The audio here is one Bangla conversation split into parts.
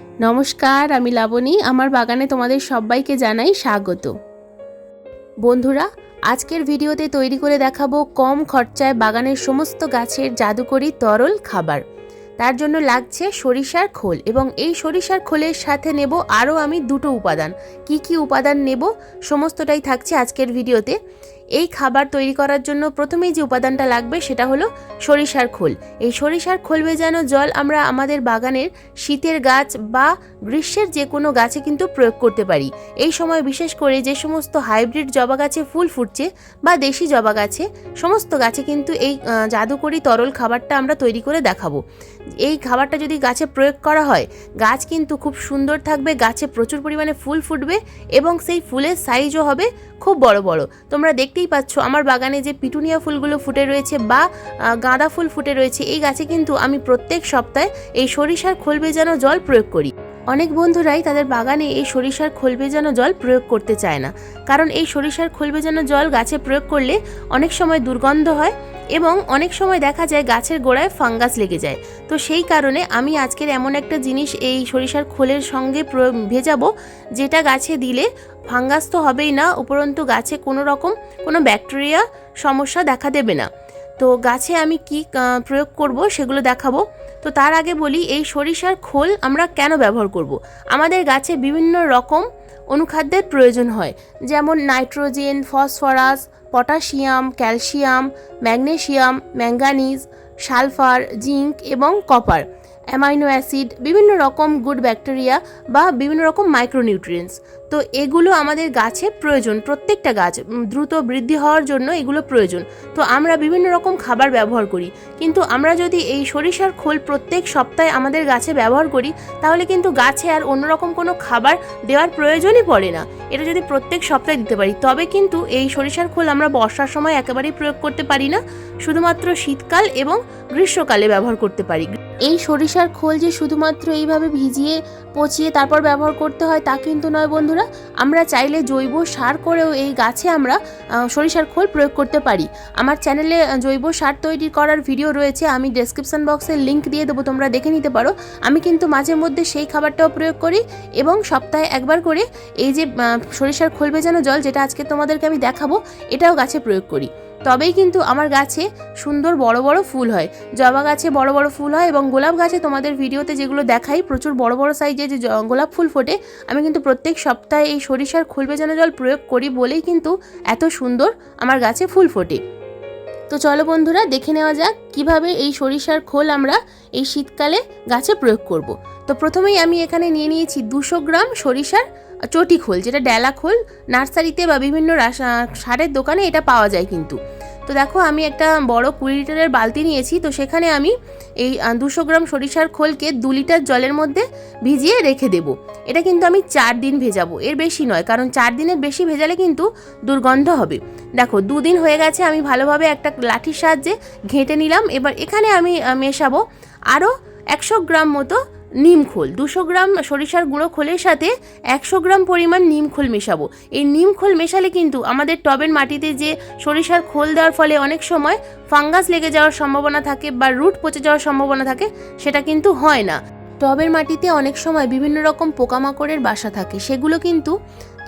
নমস্কার, আমি লাবণী। আমার বাগানে তোমাদের সবাইকে জানাই স্বাগত। বন্ধুরা, আজকের ভিডিওতে তৈরি করে দেখাবো কম খরচায় বাগানের সমস্ত গাছের জাদুকরি তরল খাবার। তার জন্য লাগছে সরিষার খোল এবং এই সরিষার খোলের সাথে নেব আরও আমি দুটো উপাদান। কি কি উপাদান নেব, সমস্তটাই থাকছে আজকের ভিডিওতে। এই খাবার তৈরি করার জন্য প্রথমেই যে উপাদানটা লাগবে সেটা হলো সরিষার খোল। এই সরিষার খোল ভেজানো জল আমরা আমাদের বাগানের শীতের গাছ বা গ্রীষ্মের যে কোনো গাছে কিন্তু প্রয়োগ করতে পারি। এই সময় বিশেষ করে যে সমস্ত হাইব্রিড জবা গাছে ফুল ফুটছে বা দেশি জবা গাছে, সমস্ত গাছে কিন্তু এই জাদুকরি তরল খাবারটা আমরা তৈরি করে দেখাবো। এই খাবারটা যদি গাছে প্রয়োগ করা হয়, গাছ কিন্তু খুব সুন্দর থাকবে, গাছে প্রচুর পরিমাণে ফুল ফুটবে এবং সেই ফুলের সাইজও হবে খুব বড় বড়। তোমরা দেখতেই পাচ্ছ আমার বাগানে যে পিটুনিয়া ফুলগুলো ফুটে রয়েছে বা গাঁদা ফুল ফুটে রয়েছে, এই গাছে কিন্তু আমি প্রত্যেক সপ্তাহে এই সরিষার খোল ভেজানো জল প্রয়োগ করি। অনেক বন্ধুরাই তাদের বাগানে এই সরিষার খোল ভেজানো জল প্রয়োগ করতে চায় না। কারণ এই সরিষার খোল ভেজানো জল গাছে প্রয়োগ করলে অনেক সময় দুর্গন্ধ হয় এবং অনেক সময় দেখা যায় গাছের গোড়ায় ফাঙ্গাস লেগে যায়। তো সেই কারণে আমি আজকের এমন একটা জিনিস এই সরিষার খোলের সঙ্গে ভেজাবো, যেটা গাছে দিলে ফাঙ্গাস তো হবেই না, উপরন্তু গাছে কোনো রকম কোনো ব্যাকটেরিয়া সমস্যা দেখা দেবে না। তো গাছে আমি কি প্রয়োগ করব সেগুলো দেখাবো। তো তার আগে বলি, এই সরিষার খোল আমরা কেন ব্যবহার করব। আমাদের গাছে বিভিন্ন রকম অনুখাদ্যের প্রয়োজন হয়, যেমন nitrogen, phosphorus, potassium, calcium, magnesium, manganese, sulphur, zinc এবং কপার, অ্যামাইনো অ্যাসিড, বিভিন্ন রকম গুড ব্যাকটেরিয়া বা বিভিন্ন রকম মাইক্রোনিউট্রিয়েন্টস। তো এগুলো আমাদের গাছে প্রয়োজন, প্রত্যেকটা গাছ দ্রুত বৃদ্ধি হওয়ার জন্য এগুলো প্রয়োজন। তো আমরা বিভিন্ন রকম খাবার ব্যবহার করি। কিন্তু আমরা যদি এই সরিষার খোল প্রত্যেক সপ্তাহে আমাদের গাছে ব্যবহার করি, তাহলে কিন্তু গাছে আর অন্যরকম কোনো খাবার দেওয়ার প্রয়োজনই পড়ে না। এটা যদি প্রত্যেক সপ্তাহে দিতে পারি, তবে কিন্তু এই সরিষার খোল আমরা বর্ষার সময় একেবারেই প্রয়োগ করতে পারি না। শুধুমাত্র শীতকাল এবং গ্রীষ্মকালে ব্যবহার করতে পারি। এই সরিষার খোল যে শুধুমাত্র এইভাবে ভিজিয়ে, পচিয়ে তারপর ব্যবহার করতে হয়, তা কিন্তু নয় বন্ধুরা। আমরা চাইলে জৈব সার করেও এই গাছে আমরা সরিষার খোল প্রয়োগ করতে পারি। আমার চ্যানেলে জৈব সার তৈরি করার ভিডিও রয়েছে, আমি ডেসক্রিপশন বক্সে লিঙ্ক দিয়ে দেবো, তোমরা দেখে নিতে পারো। আমি কিন্তু মাঝে মধ্যে সেই খাবারটাও প্রয়োগ করি এবং সপ্তাহে একবার করে এই যে সরিষার খোল ভেজানো জল যেটা আজকে তোমাদেরকে আমি দেখাবো, এটাও গাছে প্রয়োগ করি। তবেই কিন্তু আমার গাছে সুন্দর বড় বড় ফুল হয়। জবা গাছে বড় বড় ফুল হয় এবং গোলাপ গাছে তোমাদের ভিডিওতে যেগুলো দেখাই প্রচুর বড় বড় সাইজে যে গোলাপ ফুল ফোটে, আমি কিন্তু প্রত্যেক সপ্তাহে এই সরিষার খোল ভেজানো জল প্রয়োগ করি বলেই কিন্তু এত সুন্দর আমার গাছে ফুল ফোটে। তো চলো বন্ধুরা, দেখে নেওয়া যাক কীভাবে এই সরিষার খোল আমরা এই শীতকালে গাছে প্রয়োগ করব। তো প্রথমেই আমি এখানে নিয়ে নিয়েছি দুশো গ্রাম সরিষার চটি খোল, যেটা ডেলা খোল। নার্সারিতে বা বিভিন্ন সারের দোকানে এটা পাওয়া যায় কিন্তু। তো দেখো, আমি একটা বড় কুড়ি লিটারের বালতি নিয়েছি। তো সেখানে আমি এই দুশো গ্রাম সরিষার খোলকে দু লিটার জলের মধ্যে ভিজিয়ে রেখে দেবো। এটা কিন্তু আমি চার দিন ভেজাবো। এর বেশি নয়, কারণ চার দিনের বেশি ভেজালে কিন্তু দুর্গন্ধ হবে। দেখো, দুদিন হয়ে গেছে, আমি ভালোভাবে একটা লাঠির সাহায্যে ঘেঁটে নিলাম। এবার এখানে আমি মেশাবো আরও একশো গ্রাম মতো নিম খোল। দুশো গ্রাম সরিষার গুঁড়ো খোলের সাথে একশো গ্রাম পরিমাণ নিম খোল মেশাবো। এই নিম খোল মেশালে কিন্তু আমাদের টবের মাটিতে যে সরিষার খোল দেওয়ার ফলে অনেক সময় ফাঙ্গাস লেগে যাওয়ার সম্ভাবনা থাকে বা রুট পচে যাওয়ার সম্ভাবনা থাকে, সেটা কিন্তু হয় না। টবের মাটিতে অনেক সময় বিভিন্ন রকম পোকামাকড়ের বাসা থাকে, সেগুলো কিন্তু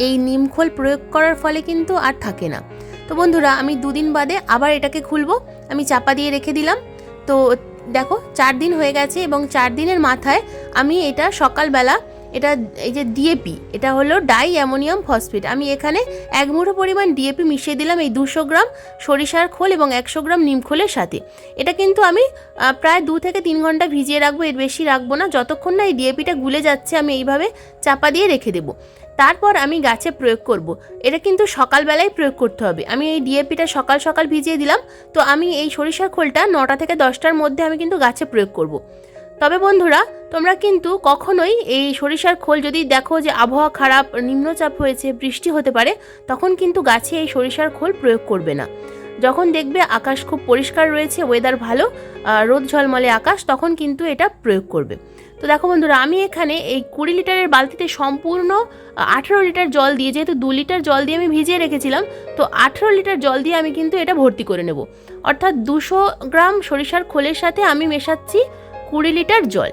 এই নিমখোল প্রয়োগ করার ফলে কিন্তু আর থাকে না। তো বন্ধুরা, আমি দুদিন বাদে আবার এটাকে খুলবো। আমি চাপা দিয়ে রেখে দিলাম। তো দেখো চার দিন হয়ে গেছে এবং চার দিনের মাথায় আমি এটা সকালবেলা এটা এই যে ডিএপি এটা হলো ডাই অ্যামোনিয়াম ফসফেট আমি এখানে এক মুঠো পরিমাণ ডিএপি মিশিয়ে দিলাম এই দুশো গ্রাম সরিষার খোল এবং একশো গ্রাম নিম খোলের সাথে। এটা কিন্তু আমি প্রায় দু থেকে তিন ঘণ্টা ভিজিয়ে রাখব, এর বেশি রাখব না। যতক্ষণ না এই ডিএপিটা গুলে যাচ্ছে, আমি এইভাবে চাপা দিয়ে রেখে দেবো। তারপর আমি গাছে প্রয়োগ করব। এটা কিন্তু সকালবেলায় প্রয়োগ করতে হবে। আমি এই ডিএপিটা সকাল সকাল ভিজিয়ে দিলাম। তো আমি এই সরিষার খোলটা নটা থেকে দশটার মধ্যে আমি কিন্তু গাছে প্রয়োগ করব। তবে বন্ধুরা, তোমরা কিন্তু কখনোই এই সরিষার খোল যদি দেখো যে আবহাওয়া খারাপ, নিম্নচাপ হয়েছে, বৃষ্টি হতে পারে, তখন কিন্তু গাছে এই সরিষার খোল প্রয়োগ করবে না। যখন দেখবে আকাশ খুব পরিষ্কার রয়েছে ওয়েদার ভালো রোদ ঝলমলে আকাশ, তখন কিন্তু এটা প্রয়োগ করবে। তো দেখো বন্ধুরা, আমি এখানে এই কুড়ি লিটারের বালতিতে সম্পূর্ণ আঠেরো লিটার জল দিয়ে, যেহেতু দু লিটার জল দিয়ে আমি ভিজিয়ে রেখেছিলাম, তো আঠেরো লিটার জল দিয়ে আমি কিন্তু এটা ভর্তি করে নেব। অর্থাৎ দুশো গ্রাম সরিষার খোলের সাথে আমি মেশাচ্ছি কুড়ি লিটার জল।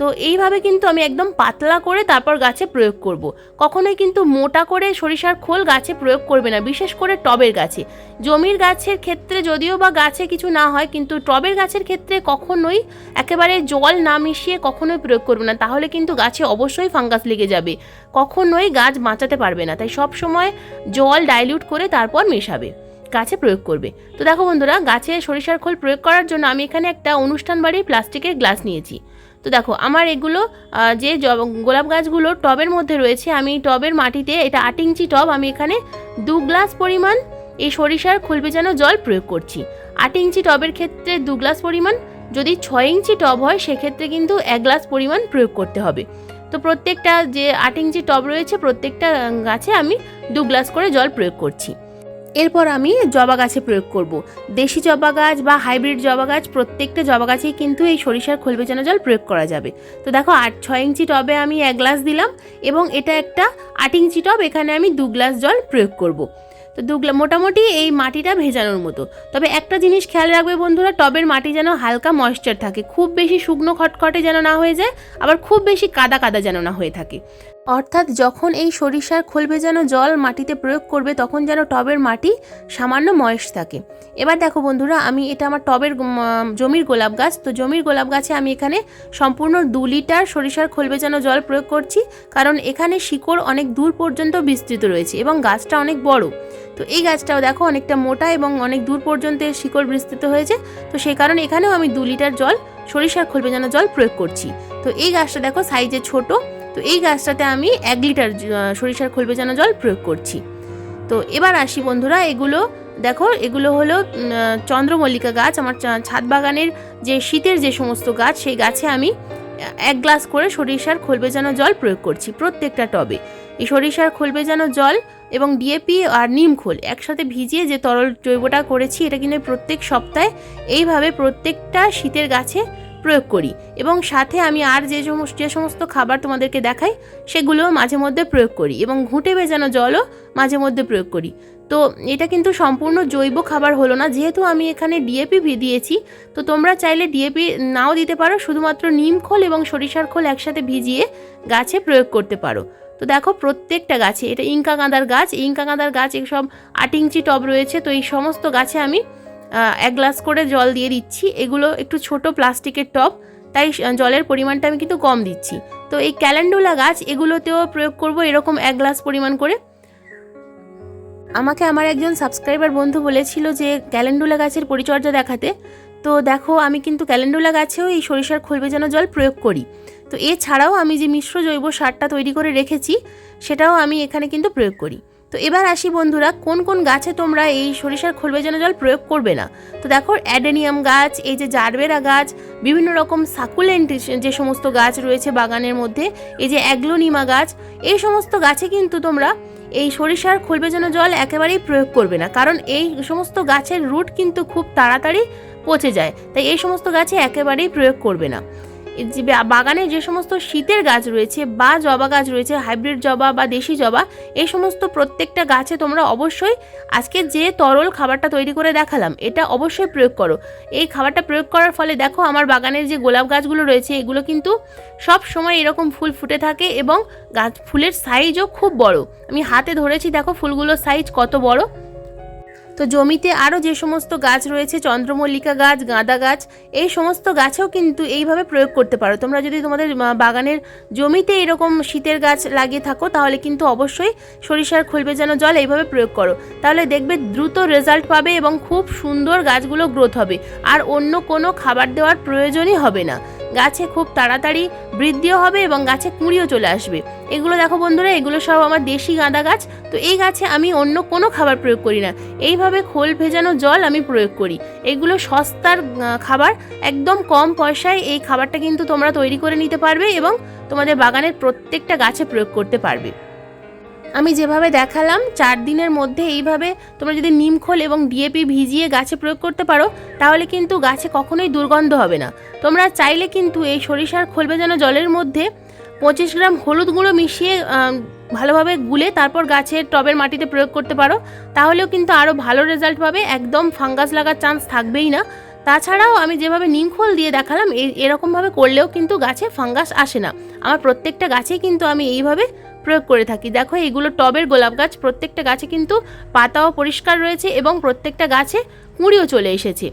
তো এইভাবে কিন্তু আমি একদম পাতলা করে তারপর গাছে প্রয়োগ করব। কখনোই কিন্তু মোটা করে সরিষার খোল গাছে প্রয়োগ করবে না, বিশেষ করে টবের গাছে। জমির গাছের ক্ষেত্রে যদিও বা গাছে কিছু না হয়, কিন্তু টবের গাছের ক্ষেত্রে কখনোই একেবারে জল না মিশিয়ে কখনোই প্রয়োগ করবে না। তাহলে কিন্তু গাছে অবশ্যই ফাঙ্গাস লেগে যাবে। কখনোই গাছ বাঁচাতে পারবে না। তাই সব সময় জল ডাইলিউট করে তারপর মেশাবে। গাছে প্রয়োগ করবে। তো দেখো বন্ধুরা, গাছে সরিষার খোল প্রয়োগ করার জন্য আমি এখানে একটা অনুষ্ঠান বাড়ির প্লাস্টিকের গ্লাস নিয়েছি। তো দেখো, আমার এগুলো যে গোলাপ গাছগুলো টবের মধ্যে রয়েছে, আমি টবের মাটিতে, এটা আট ইঞ্চি টব, আমি এখানে দু গ্লাস পরিমাণ এই সরিষার খোল ভেজানো জল প্রয়োগ করছি। আট ইঞ্চি টবের ক্ষেত্রে দু গ্লাস পরিমাণ, যদি ছয় ইঞ্চি টব হয়, সেক্ষেত্রে কিন্তু এক গ্লাস পরিমাণ প্রয়োগ করতে হবে। তো প্রত্যেকটা যে আট ইঞ্চি টব রয়েছে, প্রত্যেকটা গাছে আমি দু গ্লাস করে জল প্রয়োগ করছি। এরপর আমি জবা গাছে প্রয়োগ করব। দেশি জবা গাছ বা হাইব্রিড জবা গাছ, প্রত্যেকটা জবা গাছেই কিন্তু এই সরিষার খোল ভেজানো জল প্রয়োগ করা যাবে তো দেখো, আট ছয় ইঞ্চি টবে আমি এক গ্লাস দিলাম এবং এটা একটা আট ইঞ্চি টব, এখানে আমি দু গ্লাস জল প্রয়োগ করব। তো দু মোটামুটি এই মাটিটা ভেজানোর মতো তবে একটা জিনিস খেয়াল রাখবে বন্ধুরা, টবের মাটি যেন হালকা ময়েশ্চার থাকে খুব বেশি শুকনো খটখটে যেন না হয়ে যায়, আবার খুব বেশি কাদা কাদা যেন না হয়ে থাকে অর্থাৎ যখন এই সরিষার খোল ভেজানো জল মাটিতে প্রয়োগ করবে, তখন যেন টবের মাটি সামান্য ময়েস থাকে। এবার দেখো বন্ধুরা, আমি এটা আমার টবের জমির গোলাপ গাছ। তো জমির গোলাপ গাছে আমি এখানে সম্পূর্ণ দু লিটার সরিষার খোল ভেজানো জল প্রয়োগ করছি, কারণ এখানে শিকড় অনেক দূর পর্যন্ত বিস্তৃত রয়েছে এবং গাছটা অনেক বড়। তো এই গাছটাও দেখো অনেকটা মোটা এবং অনেক দূর পর্যন্ত শিকড় বিস্তৃত হয়েছে। তো সেই কারণে এখানেও আমি দু লিটার জল, সরিষার খোল ভেজানো জল প্রয়োগ করছি। তো এই গাছটা দেখো সাইজে ছোট। তো এই গাছটাতে আমি এক লিটার সরিষার খোল ভেজানো জল প্রয়োগ করছি। তো এবার আসি বন্ধুরা, এগুলো দেখো, এগুলো হলো চন্দ্রমল্লিকা গাছ। আমার ছাদ বাগানের যে শীতের যে সমস্ত গাছ, সেই গাছে আমি এক গ্লাস করে সরিষার খোল ভেজানো জল প্রয়োগ করছি প্রত্যেকটা টবে। এই সরিষার খোল ভেজানো জল এবং ডিএপি আর নিম খোল একসাথে ভিজিয়ে যে তরল জৈবটা করেছি, এটা কিন্তু প্রত্যেক সপ্তাহে এইভাবে প্রত্যেকটা শীতের গাছে প্রয়োগ করি এবং সাথে আমি আর যে সমস্ত যে সমস্ত খাবার তোমাদেরকে দেখাই সেগুলো মাঝে মধ্যে প্রয়োগ করি এবং ঘুঁটে ভেজানো জলও মাঝে মধ্যে প্রয়োগ করি। তো এটা কিন্তু সম্পূর্ণ জৈব খাবার হলো না। যেহেতু আমি এখানে ডিএপি দিয়েছি, তো তোমরা চাইলে ডিএপি নাও দিতে পারো। শুধুমাত্র নিম খোল এবং সরিষার খোল একসাথে ভিজিয়ে গাছে প্রয়োগ করতে পারো। তো দেখো প্রত্যেকটা গাছে, এটা ইঙ্কা গাঁদার গাছ ইঙ্কা গাঁদার গাছ সব আট ইঞ্চি টব রয়েছে, তো এই সমস্ত গাছে আমি এক গ্লাস করে জল দিয়ে দিচ্ছি। এগুলো একটু ছোট প্লাস্টিকের টব, তাই জলের পরিমাণটা আমি কিন্তু কম দিচ্ছি। তো এই ক্যালেন্ডুলা গাছ, এগুলোতেও প্রয়োগ করব এরকম এক গ্লাস পরিমাণ করে। আমাকে আমার একজন সাবস্ক্রাইবার বন্ধু বলেছিল যে, ক্যালেন্ডুলা গাছের পরিচর্যা দেখাতে। তো দেখো, আমি কিন্তু ক্যালেন্ডুলা গাছেও এই সরিষার খোল ভেজানো জল প্রয়োগ করি। তো এছাড়াও আমি যে মিশ্র জৈব সারটা তৈরি করে রেখেছি, সেটাও আমি এখানে কিন্তু প্রয়োগ করি। তো এবার আসি বন্ধুরা, কোন কোন গাছে তোমরা এই সরিষার খোল ভেজানো জল প্রয়োগ করবে না? তো দেখো, অ্যাডেনিয়াম গাছ, এই যে জারবেরা গাছ, বিভিন্ন রকম সাকুলেন্ট যে সমস্ত গাছ রয়েছে বাগানের মধ্যে, এই যে অ্যাগ্লোনিমা গাছ, এই সমস্ত গাছে কিন্তু তোমরা এই সরিষার খোল ভেজানো জল একেবারেই প্রয়োগ করবে না। কারণ এই সমস্ত গাছের রুট কিন্তু খুব তাড়াতাড়ি পচে যায়, তাই এই সমস্ত গাছে একেবারেই প্রয়োগ করবে না। যে বাগানে যে সমস্ত শীতের গাছ রয়েছে বা জবা গাছ রয়েছে, হাইব্রিড জবা বা দেশি জবা এই সমস্ত প্রত্যেকটা গাছে তোমরা অবশ্যই আজকে যে তরল খাবারটা তৈরি করে দেখালাম, এটা অবশ্যই প্রয়োগ করো। এই খাবারটা প্রয়োগ করার ফলে দেখো আমার বাগানের যে গোলাপ গাছগুলো রয়েছে, এগুলো কিন্তু সব সময় এরকম ফুল ফুটে থাকে এবং গাছ, ফুলের সাইজও খুব বড়। আমি হাতে ধরেছি দেখো ফুলগুলোর সাইজ কত বড়। তো জমিতে আরও যে সমস্ত গাছ রয়েছে, চন্দ্রমল্লিকা গাছ, গাঁদা গাছ, এই সমস্ত গাছেও কিন্তু এইভাবে প্রয়োগ করতে পারো। তোমরা যদি তোমাদের বাগানের জমিতে এরকম শীতের গাছ লাগিয়ে থাকো, তাহলে কিন্তু অবশ্যই সরিষার খুলবে যেন জল, এইভাবে প্রয়োগ করো। তাহলে দেখবে দ্রুত রেজাল্ট পাবে এবং খুব সুন্দর গাছগুলো গ্রোথ হবে। আর অন্য কোনো খাবার দেওয়ার প্রয়োজনই হবে না। গাছে খুব তাড়াতাড়ি বৃদ্ধিও হবে এবং গাছে কুঁড়িও চলে আসবে। এগুলো দেখো বন্ধুরা, এগুলো সব আমার দেশি গাঁদা গাছ। তো এই গাছে আমি অন্য কোনো খাবার প্রয়োগ করি না। এইভাবে খোল ভেজানো জল আমি প্রয়োগ করি। এগুলো সস্তার খাবার। একদম কম পয়সায় এই খাবারটা কিন্তু তোমরা তৈরি করে নিতে পারবে এবং তোমাদের বাগানের প্রত্যেকটা গাছে প্রয়োগ করতে পারবে। আমি যেভাবে দেখালাম, চার দিনের মধ্যে এইভাবে তোমরা যদি নিমখোল এবং ডিএপি ভিজিয়ে গাছে প্রয়োগ করতে পারো, তাহলে কিন্তু গাছে কখনোই দুর্গন্ধ হবে না। তোমরা চাইলে কিন্তু এই সরিষার খোল ভেজানো জলের মধ্যে পঁচিশ গ্রাম হলুদ গুঁড়ো মিশিয়ে ভালোভাবে গুলে তারপর গাছের টবের মাটিতে প্রয়োগ করতে পারো। তাহলেও কিন্তু আরও ভালো রেজাল্ট পাবে, একদম ফাঙ্গাস লাগার চান্স থাকবেই না। তাছাড়াও আমি যেভাবে নিমখোল দিয়ে দেখালাম এরকমভাবে করলেও কিন্তু গাছে ফাঙ্গাস আসে না। আমার প্রত্যেকটা গাছেই কিন্তু আমি এইভাবে প্রয়োগ করে থাকি। দেখো, এগুলো টবের গোলাপ গাছ, প্রত্যেকটা গাছে কিন্তু পাতাও পরিষ্কার রয়েছে এবং প্রত্যেকটা গাছে কুঁড়িও চলে এসেছে।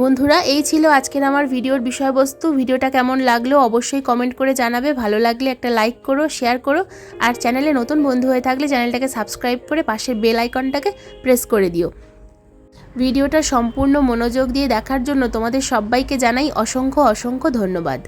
বন্ধুরা, এই ছিল আজকের আমার ভিডিওর বিষয়বস্তু। ভিডিওটা কেমন লাগল অবশ্যই কমেন্ট করে জানাবে। ভালো লাগলে একটা লাইক করো শেয়ার করো। আর চ্যানেলে নতুন বন্ধু হয়ে থাকলে চ্যানেলটাকে সাবস্ক্রাইব করে পাশের বেল আইকনটাকে প্রেস করে দিও। ভিডিওটা সম্পূর্ণ মনোযোগ দিয়ে দেখার জন্য তোমাদের সবাইকে জানাই অসংখ্য অসংখ্য ধন্যবাদ।